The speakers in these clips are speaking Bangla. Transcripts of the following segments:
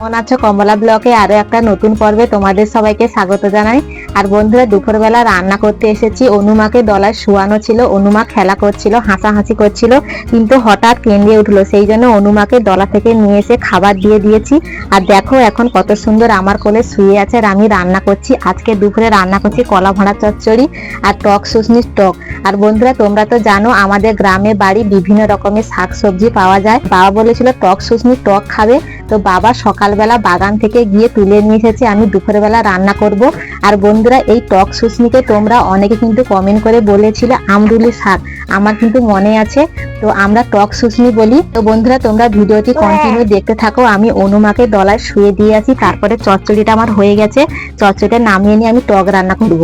কেমন আছো? কমলা ব্লকে আরও একটা নতুন পর্বে তোমাদের সবাইকে স্বাগত জানাই। আর বন্ধুরা, দুপুরবেলা রান্না করতে এসেছি। অনুমাকে দলায় শুয়ানো ছিল, অনুমা খেলা করছিল, হাসাহাসি করছিল, কিন্তু হঠাৎ কেঁদে উঠল। সেই জন্য অনুমাকে দলা থেকে নিয়ে এসে খাবার দিয়ে দিয়েছি। আর দেখো এখন কত সুন্দর আমার কোলে শুয়ে আছে আর আমি রান্না করছি। আজকে দুপুরে রান্না করছি কলা ভরা চচ্চড়ি আর টক শুশনির টক। আর বন্ধুরা, তোমরা তো জানো, আমাদের গ্রামে বাড়ি বিভিন্ন রকমের শাক সবজি পাওয়া যায়। বাবা বলেছিল, টক শুশনির টক খাবে। তো বাবা সকালবেলা বাগান থেকে গিয়ে তুলে নিয়ে এসেছে আমি দুপুরবেলা রান্না করব। আর বন্ধুরা এই টক শুশনিকে তোমরা অনেকে কিন্তু কমেন্ট করে বলেছিলে আমরুলি শাক আমার কিন্তু মনে আছে তো আমরা টক শুশনি বলি। তো বন্ধুরা তোমরা ভিডিওটি কন্টিনিউ দেখতে থাকো। আমি অনুমাকে ডলায় শুয়ে দিয়ে আসি তারপরে চচ্চড়িটা আমার হয়ে গেছে। চচ্চড়িটা নামিয়ে নিয়ে আমি টক রান্না করব।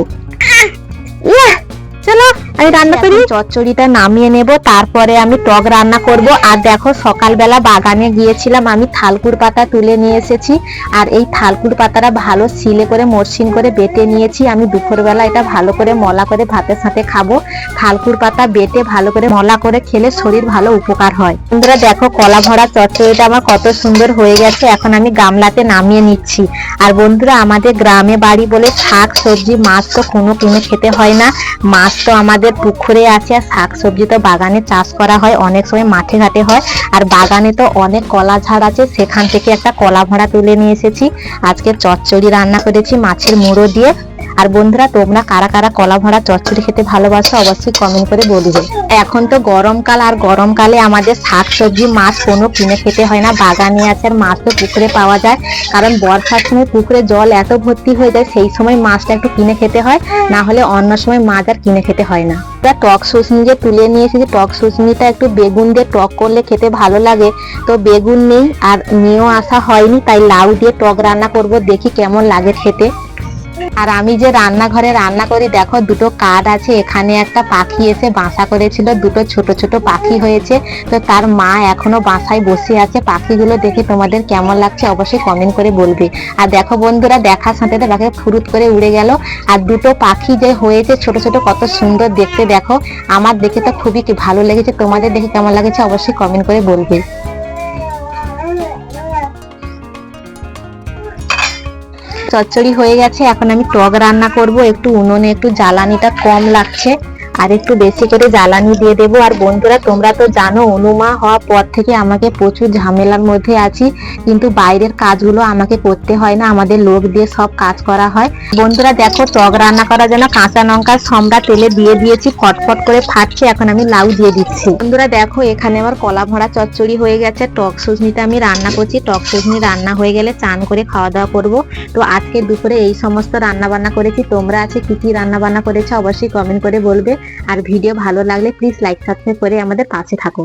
চলো! আমি রান্না করি চচ্চড়িটা নামিয়ে নেব তারপরে আমি টক রান্না করব। আর দেখো সকালবেলা বাগানে গিয়েছিলাম আমি থালকুর পাতা তুলে নিয়ে এসেছি। আর এই থালকুর পাতাটা ভালো সিলে করে মরসিন করে বেটে নিয়েছি। আমি দুপুরবেলা এটা ভালো করে মলা করে ভাতের সাথে খাব। থালকুর পাতা বেটে ভালো করে মলা করে খেলে শরীর ভালো উপকার হয়। বন্ধুরা দেখো কলা ভরা চচ্চড়িটা আমার কত সুন্দর হয়ে গেছে। এখন আমি গামলাতে নামিয়ে নিচ্ছি। আর বন্ধুরা আমাদের গ্রামে বাড়ি বলে শাক সবজি মাছ তো কোনো কিনে খেতে হয় না। মাছ তো আমাদের পুকুরে আছে, আর শাকসবজি তো বাগানে চাষ করা হয়, অনেক সময় মাঠে ঘাটে হয়। আর বাগানে তো অনেক কলা ঝাড় আছে, সেখান থেকে একটা কলা ভরা তুলে নিয়ে এসেছি। আজকে চচ্চড়ি রান্না করেছি, মাছের মুড়ো দিয়ে। আর বন্ধুরা, তোমরা কারা কারা কলা ভরা চচ্চড়ি খেতে ভালোবাসো অবশ্যই কমেন্ট করে বলবে। এখন তো গরমকাল আর গরমকালে আমাদের শাক সবজি, মাছ কোনো কিনে খেতে হয় না। বাগানে আছে আর মাছ তো পুকুরে পাওয়া যায়। কারণ বর্ষার সময় পুকুরে জল এত ভর্তি হয়ে যায়, সেই সময় মাছটা একটু কিনে খেতে হয়। না হলে অন্য সময় মাছ আর কিনে খেতে হয় না। আমরা টক শুশনি যে তুলে নিয়ে এসেছি, টক শুশনিটা একটু বেগুন দিয়ে টক করলে খেতে ভালো লাগে। তো বেগুন নেই আর নিয়েও আসা হয়নি, তাই লাউ দিয়ে টক রান্না করব, দেখি কেমন লাগে খেতে। আর আমি যে রান্নাঘরে রান্না করি, দেখো দুটো কাঠ আছে, এখানে একটা পাখি এসে বাসা করেছিল, দুটো ছোট ছোট পাখি হয়েছে। তো তার মা এখনও বাসায় বসে আছে। পাখিগুলো দেখে তোমাদের কেমন লাগছে অবশ্যই কমেন্ট করে বলবে। আর দেখো বন্ধুরা, দেখার সাথে পাখি ফুরুত করে উড়ে গেল। আর দুটো পাখি যে হয়েছে, ছোট ছোট কত সুন্দর দেখতে দেখো। আমার দেখে তো খুবই ভালো লেগেছে। তোমাদের দেখে কেমন লাগেছে অবশ্যই কমেন্ট করে বলবে। চচ্চড়ি হয়ে গেছে। এখন আমি টক রান্না করব। একটু উনুনে একটু জ্বালানিটা কম লাগছে। আর একটু বেশি করে জ্বালানি দিয়ে দেবো। আর বন্ধুরা, তোমরা তো জানো, অনুমা হওয়ার পর থেকে আমাকে প্রচুর ঝামেলার মধ্যে আছি। কিন্তু বাইরের কাজগুলো আমাকে করতে হয় না, আমাদের লোক দিয়ে সব কাজ করা হয়। বন্ধুরা, দেখো, টক রান্না করার জন্য কাঁচা লঙ্কা সম্রা তেলে দিয়ে দিয়েছি, ফটফট করে ফাটছে, এখন আমি লাউ দিয়ে দিচ্ছি। বন্ধুরা, দেখো, এখানে আমার কলা ভরা চচ্চড়ি হয়ে গেছে, টক সুজনিতে আমি রান্না করছি। টক সুজনি রান্না হয়ে গেলে চান করে খাওয়া দাওয়া করব। তো আজকে দুপুরে এই সমস্ত রান্না বান্না করেছি, তোমরা আছে কি কি রান্না বান্না করেছ অবশ্যই কমেন্ট করে বলবে। আর ভিডিও ভালো লাগলে প্লিজ লাইক সাবস্ক্রাইব করে আমাদের পাশে থাকো।